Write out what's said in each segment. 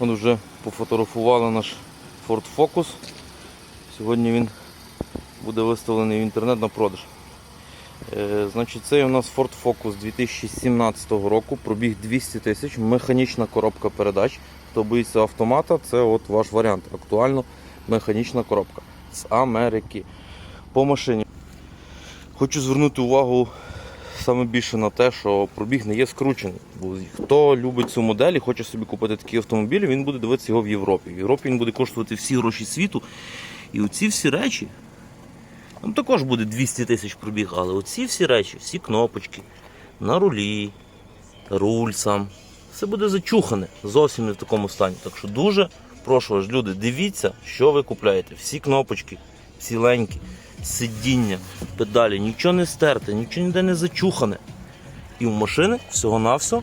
От вже пофотографували наш Ford Focus. Сьогодні він буде виставлений в інтернет на продаж. Е, значить, це у нас Ford Focus 2017 року, пробіг 200 тисяч, механічна коробка передач. Хто боїться автомата, це от ваш варіант. Актуально механічна коробка з Америки. По машині. Хочу звернути увагу саме більше на те, що пробіг не є скручений. Бо хто любить цю модель і хоче собі купити такий автомобіль, він буде дивитися його в Європі. В Європі він буде коштувати всі гроші світу. І оці всі речі, там також буде 200 тисяч пробіг, але оці всі речі, всі кнопочки, на рулі, руль сам, все буде зачухане, зовсім не в такому стані. Так що дуже прошу вас, люди, дивіться, що ви купляєте. Всі кнопочки, ціленькі, сидіння, педалі, нічого не стерте, нічого ніде не зачухане. І в машини всього-навсього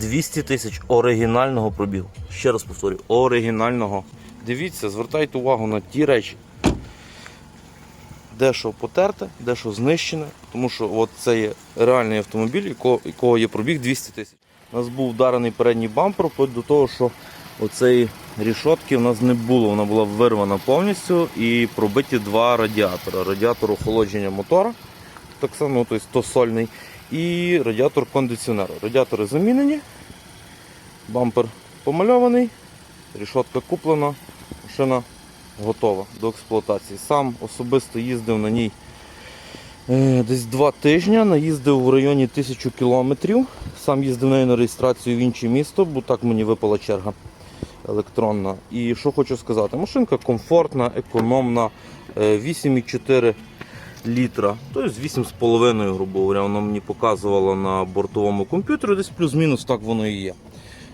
200 тисяч оригінального пробігу. Ще раз повторюю, оригінального. Дивіться, звертайте увагу на ті речі, дещо потерте, дещо знищене, тому що от це є реальний автомобіль, якого, якого є пробіг 200 тисяч. У нас був вдарений передній бампер, вплоть до того, що оцеї рішотки в нас не було, вона була вирвана повністю і пробиті два радіатори. Радіатор охолодження мотора, так само, тобто то сольний, і радіатор кондиціонеру. Радіатори замінені, бампер помальований, рішотка куплена, машина готова до експлуатації. Сам особисто їздив на ній е, десь два тижні, наїздив в районі тисячу кілометрів. Сам їздив нею на реєстрацію в інше місто, бо так мені випала черга електронна. І що хочу сказати, машинка комфортна, економна, е, 8,4 літра, тобто 8,5, грубо говоря, воно мені показувало на бортовому комп'ютері, десь плюс-мінус так воно і є.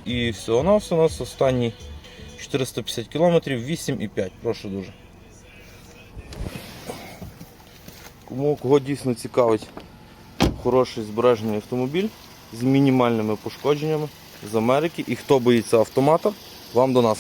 І всього на все у нас останні 450 кілометрів, 8,5. Прошу дуже. Кому кого дійсно цікавить хороший збережений автомобіль з мінімальними пошкодженнями з Америки і хто боїться автомата, вам до нас.